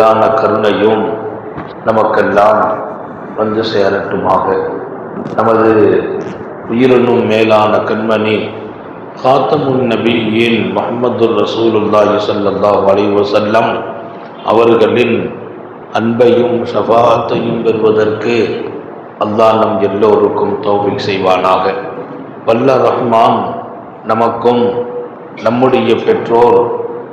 மேலான கருணையும் நமக்கெல்லாம் வந்து சேரட்டுமாக. நமது உயிரினும் மேலான கண்மணி காத்தமுன் நபியின் முகமது ரசூலுல்லாஹி ஸல்லல்லாஹு அலைஹி வஸல்லம் அவர்களின் அன்பையும் ஷபாத்தையும் பெறுவதற்கு அல்லாஹ் நம் எல்லோருக்கும் தௌஃபீக் செய்வானாக. வல்ல ரஹ்மான் நமக்கும் நம்முடைய பெற்றோர்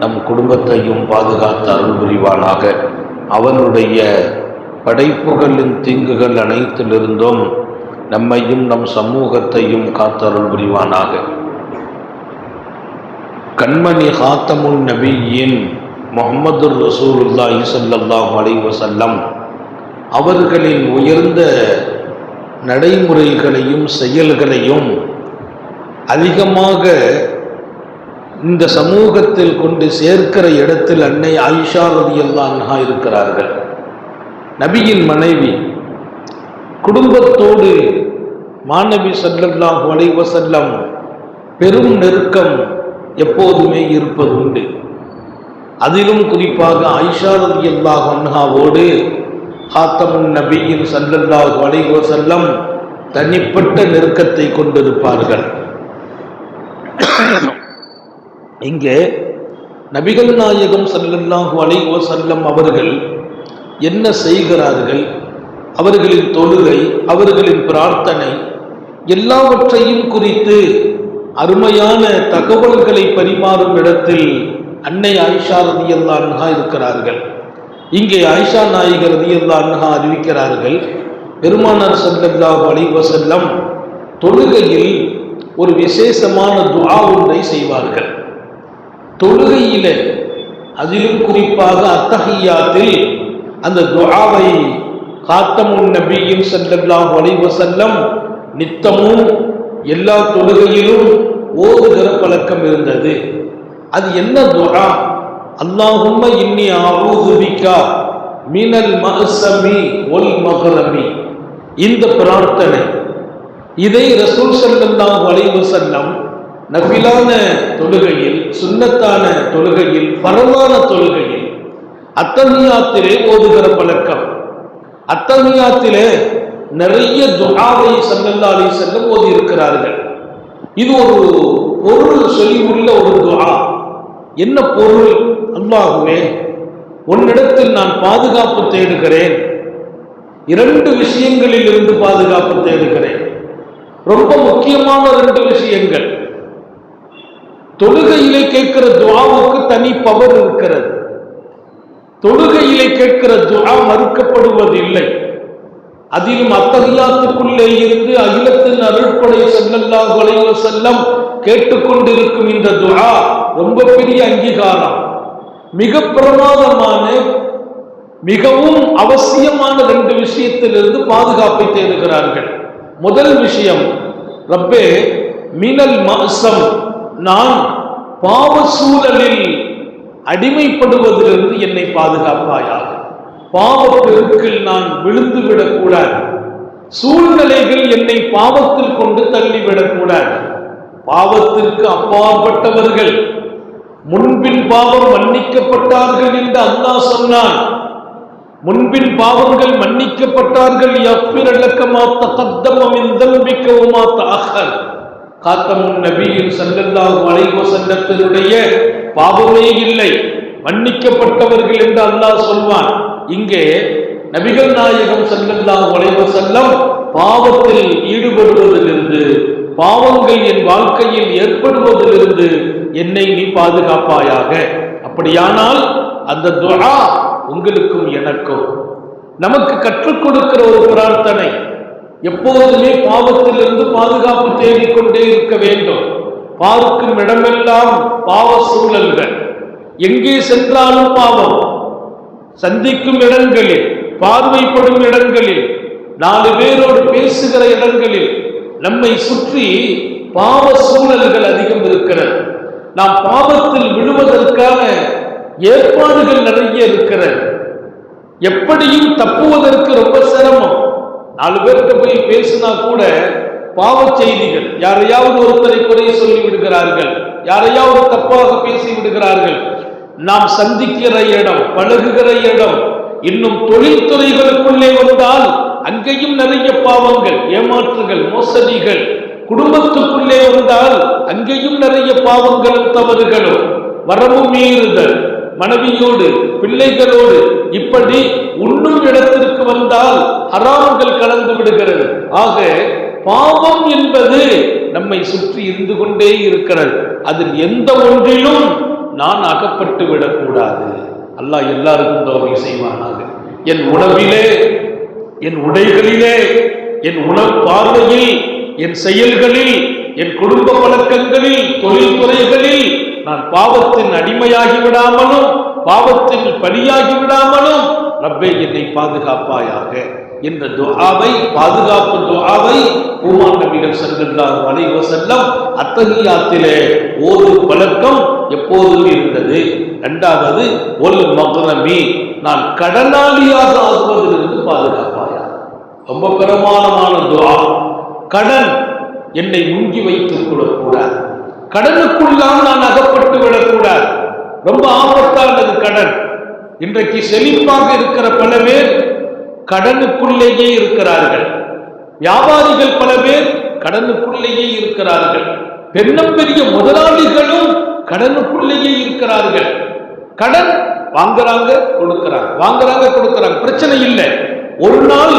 நம் குடும்பத்தையும் பாதுகாத்து அருள் புரிவானாக. அவனுடைய படைப்புகளின் தீங்குகள் அனைத்திலிருந்தும் நம்மையும் நம் சமூகத்தையும் காத்தருள் புரிவானாக. கண்மணி ஹாத்தமுல் நபியின் முகமது ரசூலுல்லாஹி ஸல்லல்லாஹு அலைஹி வஸல்லம் அவர்களின் உயர்ந்த நடைமுறைகளையும் செயல்களையும் அதிகமாக இந்த சமூகத்தில் கொண்டு சேர்க்கிற இடத்தில் அன்னை ஆயிஷா ரதியல்லான்ஹா இருக்கிறார்கள். நபியின் மனைவி குடும்பத்தோடு மாணவி சல்லல்லாஹு வளைவ செல்லம் பெரும் நெருக்கம் எப்போதுமே இருப்பது உண்டு அதிலும் குறிப்பாக ஆயிஷா ரதியல்லாஹு அன்ஹாவோடு ஹாத்தமுன் நபியின் சல்லல்லாஹ் வளைவ செல்லம் தனிப்பட்ட நெருக்கத்தை கொண்டிருப்பார்கள். இங்கே நபிகள் நாயகம் சல்லல்லாஹு அலைஹி செல்லம் அவர்கள் என்ன செய்கிறார்கள்? அவர்களின் தொழுகை அவர்களின் பிரார்த்தனை எல்லாவற்றையும் குறித்து அருமையான தகவல்களை பரிமாறும் இடத்தில் அன்னை ஆயிஷா ரதியல்லா அன்ஹா இருக்கிறார்கள். இங்கே ஆயிஷா நாயகர் ரதியல்லா அன்ஹா அறிவிக்கிறார்கள் பெருமானார் சல்லல்லாஹு அலைஹி செல்லம் தொழுகையில் ஒரு விசேஷமான துவா ஒன்றை செய்வார்கள். தொழுகையில அதிலும் குறிப்பாக அத்தகையாத்தில் அந்த துஆவை காத்தமுன் நபியின் ஸல்லல்லாஹு வளைவு செல்லம் நித்தமும் எல்லா தொழுகையிலும் ஓதுகிற பழக்கம் இருந்தது. அது என்ன துரா அல்லாஹும்ம இன்னி அஊது மினல் மகசமி ஒல் மகரமி. இந்த பிரார்த்தனை. இதை ரசூல் ஸல்லல்லாஹு வளைவு செல்லம் நபிலான தொழுகையில் சுண்ணத்தான தொழுகையில் பரவான தொழுகையில் அத்தமியாத்திலே ஓதுகிற பழக்கம். அத்தமியாத்திலே நிறைய துகாவை சல்லல்லா அலி செல்லம் ஓதி இருக்கிறார்கள் இது ஒரு பொருள் சொல்லி உள்ள ஒரு துகா என்ன பொருள்? அல்லாஹுவே உன்னிடத்தில் நான் பாதுகாப்பு தேடுகிறேன். இரண்டு விஷயங்களில் இருந்து பாதுகாப்பு தேடுகிறேன். ரொம்ப முக்கியமான ரெண்டு விஷயங்கள். தொழுகையிலே கேட்கிற துவாவுக்கு தனி பவர் இருக்கிறது. தொழுகையிலே கேட்கிற துவா மறுக்கப்படுவதில்லை. அதிலும் அத்தகையாத்துக்குள்ளே இருந்து அகிலத்தின் அருள்படை செல்லல்லா அலைஹி செல்லம் கேட்டுக்கொண்டிருக்கும் இந்த துவா ரொம்ப பெரிய அங்கீகாரம். மிக பிரமாதமான மிகவும் அவசியமான ரெண்டு விஷயத்திலிருந்து பாதுகாப்பை தேடுகிறார்கள். முதல் விஷயம் ரப்பே மினல் மாசம் நான் பாவ சூழலில் அடிமைப்படுவதிலிருந்து என்னை பாதுகாப்பாயாக. பாவ பெருக்கில் நான் விழுந்து விடக்கூடாது சூழ்நிலைகள் என்னை பாவத்தில் கொண்டு தள்ளிவிடக்கூடாது பாவத்திற்கு அப்பாற்பட்டவர்கள் முன்பின் பாவம் மன்னிக்கப்பட்டார்கள் என்று அல்லாஹ் சொன்னான். முன்பின் பாவங்கள் மன்னிக்கப்பட்டார்கள். யஃபிரலக்கமா தகத்தம மின் தம்பிக்க உமா தஅஹர். காத்தமுன் நபியின் ஸல்லல்லாஹு அலைஹி வஸல்லத்தினுடைய பாவமே இல்லை. மன்னிக்கப்பட்டவர்கள் என்று அல்லாஹ் சொல்வான். இங்கே நபிகள் நாயகம் ஸல்லல்லாஹு அலைஹி வஸல்லம் பாவத்தில் ஈடுபடுவதிலிருந்து பாவங்கள் என் வாழ்க்கையில் ஏற்படுவதிலிருந்து என்னை நீ பாதுகாப்பாயாக. அப்படியானால் அந்த துரா உங்களுக்கும் எனக்கும். நமக்கு கற்றுக் கொடுக்கிற ஒரு பிரார்த்தனை. எப்போதுமே பாவத்திலிருந்து பாதுகாப்பு தேடிக்கொண்டே இருக்க வேண்டும். பார்க்கும் இடமெல்லாம் பாவ சூழல்கள். எங்கே சென்றாலும் பாவம். சந்திக்கும் இடங்களில் பார்வைப்படும் இடங்களில் நாலு பேரோடு பேசுகிற இடங்களில் நம்மை சுற்றி பாவ சூழல்கள் அதிகம் இருக்கிறது. நாம் பாவத்தில் விழுவதற்கான ஏற்பாடுகள் நிறைய இருக்கிறது. எப்படியும் தப்புவதற்கு ரொம்ப சிரமம். நாலு பேர்கிட்ட போய் பேசினா கூட பாவ செய்திகள். யாரையாவது ஒருத்தரை குறை சொல்லி விடுகிறார்கள். யாரையாவது தப்பாக பேசி விடுகிறார்கள். நாம் சந்திக்கிற இடம் பழகுகிற இடம் இன்னும் தொழில்துறைகளுக்குள்ளே வந்தால் அங்கேயும் நிறைய பாவங்கள் ஏமாற்றுகள் மோசடிகள் குடும்பத்துக்குள்ளே வந்தால் அங்கேயும் நிறைய பாவங்களும் தவறுகளும் வரவு மீறுதல் மனைவியோடு பிள்ளைகளோடு இப்படி உண்ணும் இடத்திற்கு வந்தால் ஹராம்கள் கலந்து விடுகிறது. ஆக பாவம் என்பது நம்மை சுற்றி இருந்து கொண்டே இருக்கிறது. அதில் எந்த ஒன்றிலும் நான் அகப்பட்டு விடக்கூடாது. அல்லாஹ் எல்லாருக்கும் தோகை செய்வானாக. என் உணவிலே என் உடைகளிலே என் உணவு பார்வையில் என் செயல்களில் என் குடும்ப பழக்கங்களில் தொழில்துறைகளில் நான் பாவத்தின் அடிமையாகி விடாமலும் பாவத்தில் பலியாகி விடாமலும் ரப்பே என்னை பாதுகாப்பாயாக. என்ற துஆவை பாதுகாப்பு துஆவை பூமான் நபிகள் செல்கின்றார் வலைவ செல்லம் அத்தகையாத்திலே ஒரு பழக்கம் எப்போதும் இருந்தது. இரண்டாவது ஒல் மகரமி நான் கடனாளியாக ஆகுவதிலிருந்து பாதுகாப்பாயா ரொம்ப பிரமாணமான துவா கடன் என்னை முங்கி வைத்துக் கொள்ளக்கூடாது. கடனுக்குள்ளாம் நான் அகப்பட்டு விடக்கூடாது. ரொம்ப ஆபத்தானது கடன் இன்றைக்கு செழிப்பாக இருக்கிற பல பேர் கடனுக்குள்ளேயே இருக்கிறார்கள். வியாபாரிகள் பல பேர் கடனுக்குள்ளேயே இருக்கிறார்கள். பெண்ணும் பெரிய முதலாளிகளும் கடனுக்குள்ளேயே இருக்கிறார்கள். கடன் வாங்குறாங்க கொடுக்கிறாங்க. வாங்குறாங்க கொடுக்கிறாங்க. பிரச்சனை இல்லை. ஒரு நாள்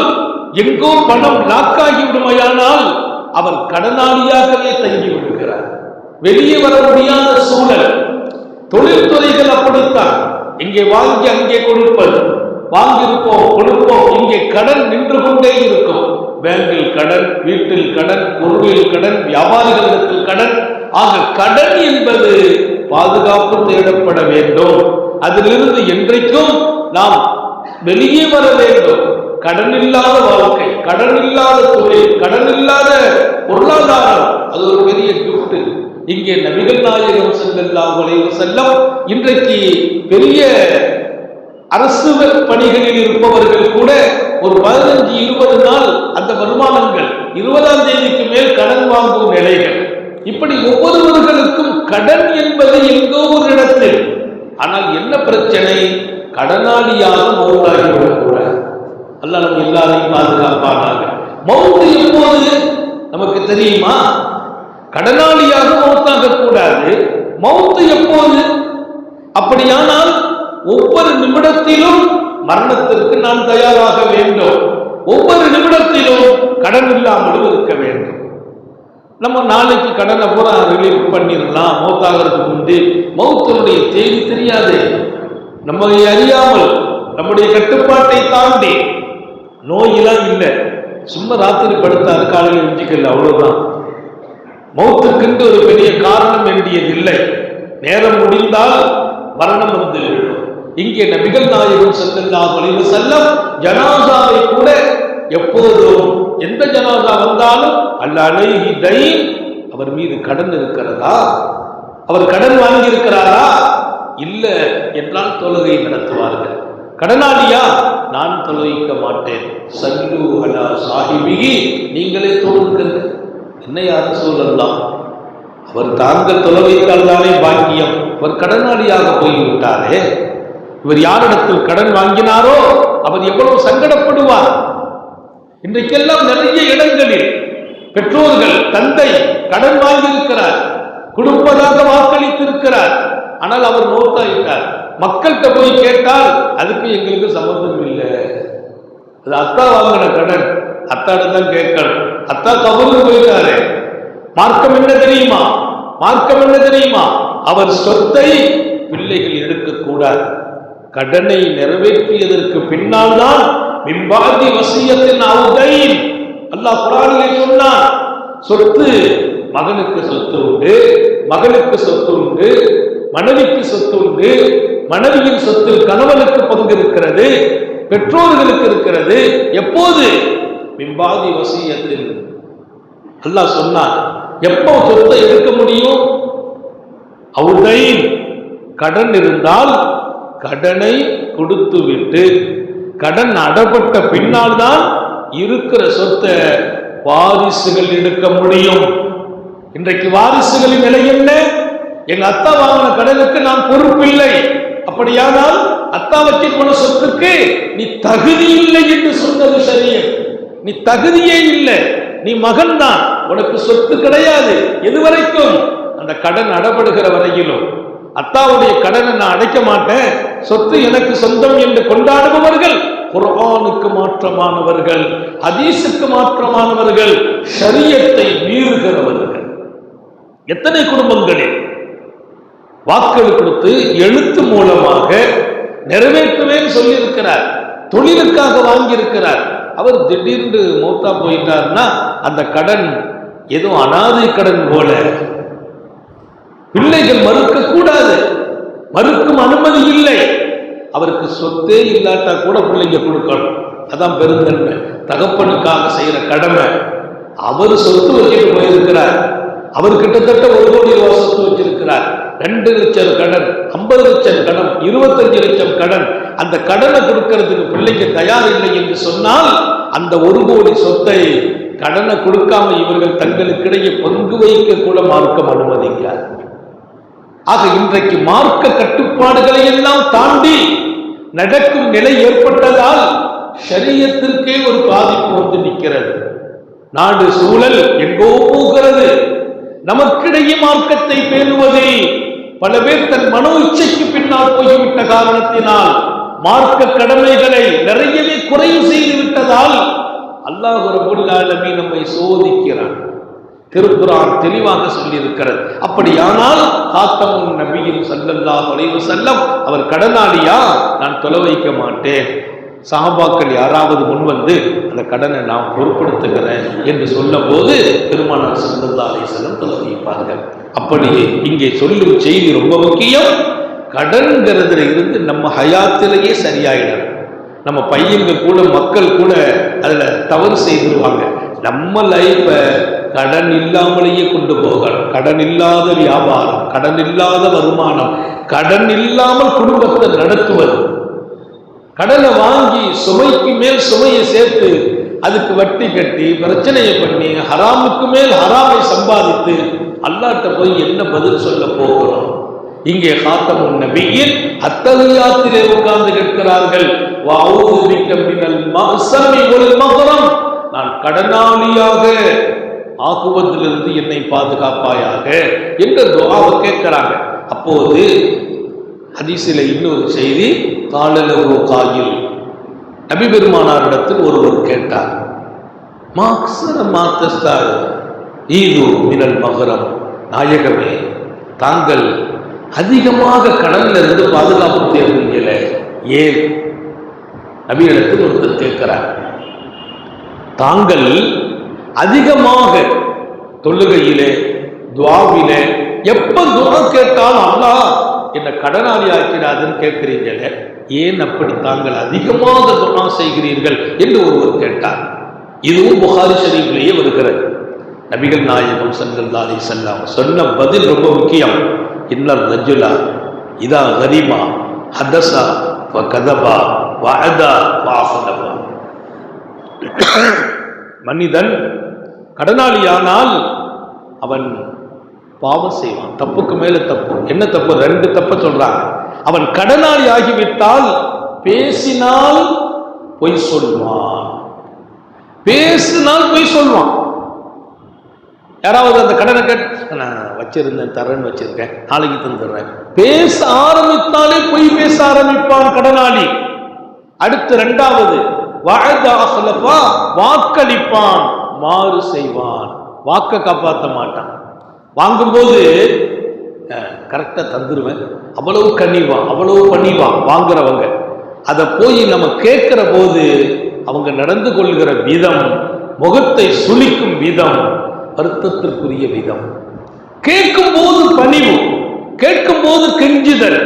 எங்கோ பணம் லாக்காகி விடுமையானால் அவன் கடனாளியாகவே தங்கி விடுகிறார் வெளியே வர முடியாத சூழல். தொழில்துறைகள் அப்படித்தான். இங்கே வாங்கி அங்கே கொடுப்பது. வாங்கியிருப்போம் கொடுப்போம். இங்கே கடன் நின்று கொண்டே இருக்கும். பேங்கில் கடன் வீட்டில் கடன் பொருளில் கடன் வியாபாரிகளிடத்தில் கடன். ஆக கடன் என்பது பாதுகாப்பு தேடப்பட வேண்டும். அதிலிருந்து என்றைக்கும் நாம் வெளியே வர வேண்டும். கடன் இல்லாத வாழ்க்கை கடன் இல்லாத தொழில் கடன் இல்லாத பொருளாதாரம் அது ஒரு பெரிய கிஃப்ட் இங்கே நபிகள் நாயகம் செல்லல்லாம் வளைவு செல்லம் இன்றைக்கு பெரிய அரசு பணிகளில் இருப்பவர்கள் கூட ஒரு பதினஞ்சு இருபது நாள் அந்த வருமானங்கள் இருபதாம் தேதிக்கு மேல் கடன் வாங்கும் நிலைகள். இப்படி ஒவ்வொருவர்களுக்கும் கடன் என்பது எங்கோ ஒரு இடத்தில். ஆனால் என்ன பிரச்சனை? கடனாளியாக கூட அல்லது நம்ம எல்லாரையும் பாதுகாப்பானாக. மௌத்து எப்போது நமக்கு தெரியுமா? கடனாளியாக மௌத்தாக கூடாது மௌத்து எப்போது? அப்படியானால் ஒவ்வொரு நிமிடத்திலும் மரணத்திற்கு நான் தயாராக வேண்டும். ஒவ்வொரு நிமிடத்திலும் கடன் இல்லாமலும் இருக்க வேண்டும். நம்ம நாளைக்கு கடனை பூரா ரிலீவ் பண்ணிடலாம். மௌத்தாகிறதுக்கு முன்பு மௌத்தினுடைய தேதி தெரியாது. நம்மளை அறியாமல் நம்முடைய கட்டுப்பாட்டை தாண்டி நோயெல்லாம் இல்லை. சும்மா ராத்திரி படுத்தாரு காலையில் எஞ்சிக்கல அவ்வளவுதான். மௌத்துக்கென்று ஒரு பெரிய காரணம் வேண்டியதில்லை நேரம் முடிந்தால் மரணம் வந்து இங்கே நபிகள் நாயகம் செல்லல்லாஹு அலைஹி செல்லம் ஜனாசாவை கூட எப்போதும் எந்த ஜனாசா வந்தாலும் அல்ல அலைஹி தைன் அவர் மீது கடன் இருக்கிறதா? அவர் கடன் வாங்கி இருக்கிறாரா இல்ல என்றால் தொழுகை நடத்துவார்கள். கடனாளியா? நான் தொழுவிக்க மாட்டேன். சல்லு அலா சாஹிபிகி நீங்களே தொழுங்கள். என்ன யாரும் சொல்லலாம் அவர் தாங்க தொலைவைத்தால் தானே பாக்கியம். அவர் கடனாளியாக போய்விட்டாரே. இவர் யாரிடத்தில் கடன் வாங்கினாரோ அவர் எவ்வளவு சங்கடப்படுவார். இன்றைக்கெல்லாம் நிறைய இடங்களில் பெற்றோர்கள் தந்தை கடன் வாங்கியிருக்கிறார் கொடுப்பதாக வாக்களித்திருக்கிறார். ஆனால் அவர் மௌத்தாயிட்டார் மக்கள்கிட்ட போய் கேட்டால் அதுக்கு எங்களுக்கு சம்பந்தம் இல்லை. அது அத்தா வாங்கின கடன். அத்தாடுதான் கேட்கணும். அத்தா கபருக்கு போயிட்டாரு மார்க்கம் என்ன தெரியுமா? மார்க்கம் என்ன தெரியுமா? அவர் சொத்தை பிள்ளைகள் எடுக்கக்கூடாது. கடனை நிறைவேற்றியதற்கு பின்னால் தான் மின்பாதி வசியத்தின் அவுதைன் அல்லாஹ் குரானிலே சொன்னான் சொத்து மகனுக்கு சொத்து உண்டு மகளுக்கு சொத்து உண்டு மனைவிக்கு சொத்து உண்டு மனைவியின் சொத்தில் கணவனுக்கு பங்கு இருக்கிறது பெற்றோர்களுக்கு இருக்கிறது எப்போது மிம்பாதி வசியத்தில் அல்லாஹ் சொன்னார் எப்போ சொத்தை எடுக்க முடியும்? அவுதை கடன் இருந்தால் கடனை கொடுத்து விட்டு கடன் அடப்பட்ட பின்னால் தான் இருக்கிற சொத்தை வாரிசுகள் எடுக்க முடியும். இன்றைக்கு வாரிசுகளின் நிலை என்ன? எங்க அத்தா வாங்கின கடனுக்கு நான் பொறுப்பில்லை அப்படியானால் அத்தா வச்சு போன சொத்துக்கு நீ தகுதி இல்லை என்று சொன்னது சரியே நீ தகுதியே இல்லை. நீ மகன் தான் உனக்கு சொத்து கிடையாது. எது வரைக்கும் அந்த கடன் அடப்படுகிற வரையிலும். அத்தாவுடைய கடனை நான் அடைக்க மாட்டேன். சொத்து எனக்கு சொந்தம் என்று கொண்டாடுபவர்கள் குரானுக்கு மாற்றமானவர்கள் ஹதீஸுக்கு மாற்றமானவர்கள் ஷரியத்தை மீறுகிறவர்கள். எத்தனை குடும்பங்களில் வாக்கள் கொடுத்து எழுத்து மூலமாக நிறைவேற்றுவேன் சொல்லியிருக்கிறார். தொழிலுக்காக வாங்கியிருக்கிறார். அவர் திடீர்னு மூத்தா போயிட்டார்னா அந்த கடன் எதுவும் அனாதை கடன் போல. பிள்ளைகள் மறுக்க கூடாது மறுக்கும் அனுமதி இல்லை. அவருக்கு சொத்தே இல்லாட்டா கூட பிள்ளைங்க கொடுக்கணும். அதான் பெருந்தன்மை. தகப்பனுக்காக செய்யற கடமை. அவர் சொத்து வச்சுட்டு போயிருக்கிறார். அவர் கிட்டத்தட்ட ஒரு கோடி ரூபாய் சொத்து வச்சிருக்கிறார். ரெண்டு லட்சம் கடன் ஐம்பது லட்சம் கடன் இருபத்தஞ்சு லட்சம் கடன். அந்த கடனை கொடுக்கறதுக்கு பிள்ளைக்கு தயார் இல்லை என்று சொன்னால் அந்த ஒரு கோடி சொத்தை கடனை கொடுக்காம இவர்கள் தங்களுக்கிடையே பங்கு வைக்க கூட மார்க்கம் அனுமதிக்காது. ஆக இன்றைக்கு மார்க்க கட்டுப்பாடுகளை எல்லாம் தாண்டி நடக்கும் நிலை ஏற்பட்டதால் ஷரியத்திற்கே ஒரு பாதிப்பு வந்து நிற்கிறது. நாடு சூழல் எங்கோ போகிறது. நமக்கிடையே மார்க்கத்தை பேணுவதில் பல பேர் தன் மனோ இச்சைக்கு பின்னால் போய்விட்ட காரணத்தினால் மார்க்க கடமைகளை நிறையவே குறைவு செய்து விட்டதால் அல்லாஹ் ரபுல் ஆலமீன் நம்மை சோதிக்கிறான். திருக்குறான் தெளிவாக சொல்லியிருக்கிறது. அப்படியானால் காத்தமும் நபியும் சல்லல்லாஹு அலைஹி செல்லம் அவர் கடனாளியா? நான் தொலை வைக்க மாட்டேன். சாபாக்கள் யாராவது முன்வந்து அந்த கடனை நான் பொருட்படுத்துகிறேன் என்று சொல்லும்போது பெருமானார் சல்லல்லாஹு அலைஹி வஸல்லம் அப்படியே இங்கே சொல்லும் செய்தி ரொம்ப முக்கியம். கடன்கிறதுல இருந்து நம்ம ஹயாத்திலேயே சரியாயிடும். நம்ம பையங்க கூட மக்கள் கூட அதுல தவறு செய்திருவாங்க. நம்ம லைஃப்பை கடன் இல்லாமலேயே கொண்டு போகணும். கடன் இல்லாத வியாபாரம் கடன் இல்லாத வருமானம் கடன் இல்லாமல் குடும்பத்தை நடத்துவது. கடனை வாங்கி சுமைக்கு மேல் சுமையை சேர்த்து அதுக்கு வட்டி கட்டி பிரச்சனையை பண்ணி ஹராமுக்கு மேல் ஹராமை சம்பாதித்து அல்லாட்ட போய் என்ன பதில் சொல்ல போகிறோம்? இங்கே காத்தமுன் நபியில் அத்தகையாத்திலே உட்கார்ந்து கேட்கிறார்கள். நான் கடனாளியாக ஆகுவதிலிருந்து என்னை பாதுகாப்பாயாக? என்று துவாவை கேட்கிறாங்க. அப்போது ஹதீஸில் இன்னொரு செய்தி காலலகோ காயில். நபி பெருமானாரிடத்தில் ஒருவர் கேட்டார் மாக்சர மாத்தஸ்தார் ஈது மினல் மகரம் நாயகமே தாங்கள் அதிகமாக கடல்ல இருந்து பாதுகாப்பு தேர்ந்தீங்கள ஏன்? நபியிடத்தில் ஒருத்தர் கேட்கிறார் தாங்கள் அதிகமாக தொழுகையிலே துவாவிலே எப்ப துவா கேட்டாலும் அல்லாஹ் என்ன கடனாளி ஆக்கிறாதுன்னு கேட்குறீங்களே ஏன் அப்படி தாங்கள் அதிகமாக துணா செய்கிறீர்கள் என்று ஒருவர் கேட்டார். இதுவும் புகாரி ஷரீஃபிலேயே வருகிறது. நபிகள் நாயகம் சல்லல்லா அலி செல்லாம் சொன்ன பதில் ரொம்ப முக்கியம். இன்னர் ரஜுலா இதா கரிமா ஹதசா வ கதபா வஅதா வாஃபலபா மனிதன் கடனாளியானால் அவன் பாவம் செய்வான். தப்புக்கு மேல தப்பு. என்ன தப்பு? ரெண்டு தப்ப சொல்றாங்க. அவன் கடனாளி ஆகிவிட்டால் பேசினால் பொய் சொல்வான். பேசினால் பொய் சொல்வான். யாராவது அந்த கடனை கேட்டு நான் வச்சிருந்தேன் தரேன்னு வச்சிருக்கேன். நாளைக்கு தந்துடுறேன். பேச ஆரம்பித்தாலே பொய் பேச ஆரம்பிப்பான் கடனாளி. அடுத்து ரெண்டாவது வஅதா வாக்களிப்பான். மாறு செய்வான். வாக்க காப்பாற்ற மாட்டான். வாங்கும்போது கரெக்டாக தந்துடுவேன் அவ்வளவு கண்ணிவான் அவ்வளவு பண்ணிவான் வாங்குறவங்க. அதை போய் நம்ம கேட்குற போது அவங்க நடந்து கொள்கிற விதம் முகத்தை சுளிக்கும் விதம் வருத்தத்திற்குரிய விதம். கேட்கும் போது பணிவு கேட்கும் போது கெஞ்சுதல்.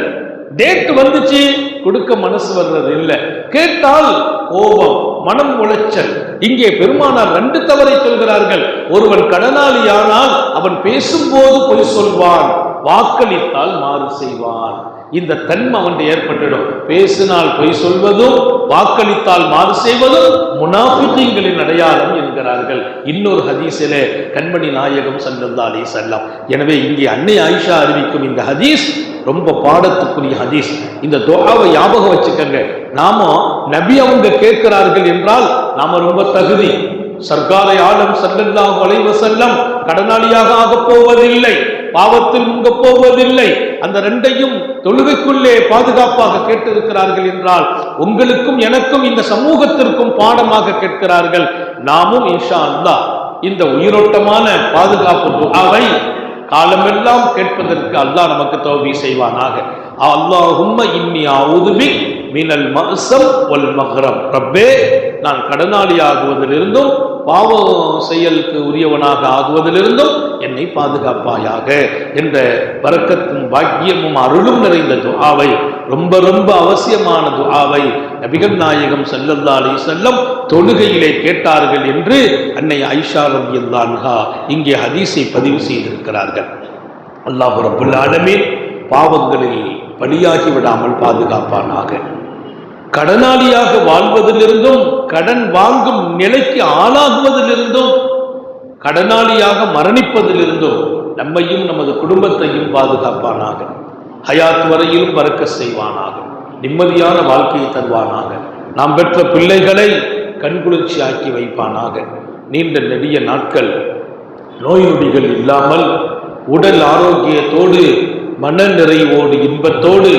டேட் வந்துச்சு கொடுக்க மனசு வர்றது இல்லை. கேட்டால் கோபம். மனம் உளைச்சல். இங்கே பெருமானார் ரெண்டு தவறை சொல்கிறார்கள். ஒருவன் கடனாளியானால் அவன் பேசும்போது பொய் சொல்வான். வாக்களித்தால் மாறு செய்வான். இந்த தன்மை அவனுடைய ஏற்பட்டுடும் பேசினால் பொய் சொல்வதும் வாக்களித்தால் மாறு செய்வதும் முனாஃபிகளின் அடையாளம் என்கிறார்கள். இன்னொரு ஹதீஸிலே கண்மணி நாயகம் சல்லல்லா அலி செல்லம் எனவே இங்கே அன்னை ஆயிஷா அறிவிக்கும் இந்த ஹதீஸ் ரொம்ப பாடத்துக்குரிய ஹதீஸ். இந்த துஆவை ஞாபகம் வச்சுக்கங்க. நாம நபி அவங்க கேட்கிறார்கள் என்றால் நாம ரொம்ப தகுதி. சர்க்காரை ஆளும் சல்லல்லாஹு அலைஹி செல்லம் கடனாளியாக ஆகப் போவதில்லை. பாவத்தில் முங்க போவதில்லை. அந்த ரெண்டையும் தொழுகைக்குள்ளே பாதுகாப்பாக கேட்டிருக்கிறார்கள் என்றால் உங்களுக்கும் எனக்கும் இந்த சமூகத்திற்கும் பாடமாக கேட்கிறார்கள். நாமும் இன்ஷா அல்லாஹ் இந்த உயிரோட்டமான பாதுகாப்பு அவை காலமெல்லாம் கேட்பதற்கு அல்லாஹ் நமக்கு தோல்வி செய்வானாக. அல்லாஹும்ம இன்னி அவுதுபி மினல் மஅசம் ஒல் மஹ்ரம் ரப்பே நான் கடனாளி ஆகுவதிலிருந்தும் பாவ செயலுக்கு உரியவனாக ஆகுவதிலிருந்தும் என்னை பாதுகாப்பாயாக என்ற வரக்கத்தும் பாக்கியமும் அருளும் நிறைந்த துஆவை ரொம்ப ரொம்ப அவசியமான துஆவை நபிகள் நாயகம் ஸல்லல்லாஹு செல்லம் தொழுகையிலே கேட்டார்கள் என்று அன்னை ஐஷா ரலியல்லாஹு அன்ஹா இங்கே ஹதீஸை பதிவு செய்திருக்கிறார்கள். அல்லாஹ் ரப்புல் ஆலமீன் பாவங்களில் பலியாகி விடாமல் பாதுகாப்பானாக. கடனாளியாக வாழ்வதிலிருந்தும் கடன் வாங்கும் நிலைக்கு ஆளாகுவதிலிருந்தும் கடனாளியாக மரணிப்பதிலிருந்தும் நம்மையும் நமது குடும்பத்தையும் பாதுகாப்பானாக. ஹயாத் வரையிலும் பறக்க செய்வானாக. நிம்மதியான வாழ்க்கையை தருவானாக. நாம் பெற்ற பிள்ளைகளை கண்குளிர்ச்சி ஆக்கி வைப்பானாக. நீண்ட நெடிய நாட்கள் நோய் நொடிகள் இல்லாமல் உடல் ஆரோக்கியத்தோடு மன நிறைவோடு இன்பத்தோடு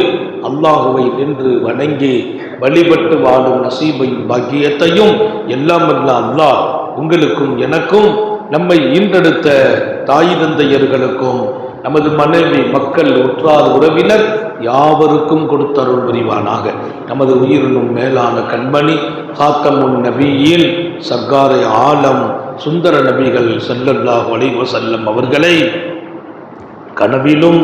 அல்லாஹுவை நின்று வணங்கி வழிபட்டு வாழும் நசீபையும் பாக்கியத்தையும் எல்லாம் வல்ல அல்லாஹ் உங்களுக்கும் எனக்கும் நம்மை ஈன்றெடுத்த தாய் தந்தையர்களுக்கும் நமது மனைவி மக்கள் உற்றார் உறவினர் யாவருக்கும் கொடுத்தருள் புரிவானாக. நமது உயிரினும் மேலான கண்மணி காத்தமுன் நபியின் சர்க்காரை ஆலம் சுந்தர நபிகள் செல்லல்லாஹ் அலைஹி வஸல்லம் அவர்களை கனவிலும்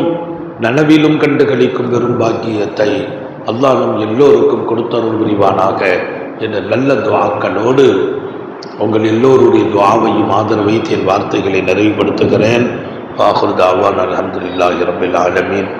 நனவிலும் கண்டு கழிக்கும் பெரும் பாக்கியத்தை அல்லாஹ் நம் எல்லோருக்கும் கொடுத்தருள் புரிவானாக என்ற நல்ல துவாக்களோடு உங்கள் எல்லோருடைய துவாவையும் ஆதரவைத்து என் வார்த்தைகளை நிறைவுபடுத்துகிறேன். வாஹுர் தாவான் அலமதுல்லாஹி ரபில் ஆலமீன்.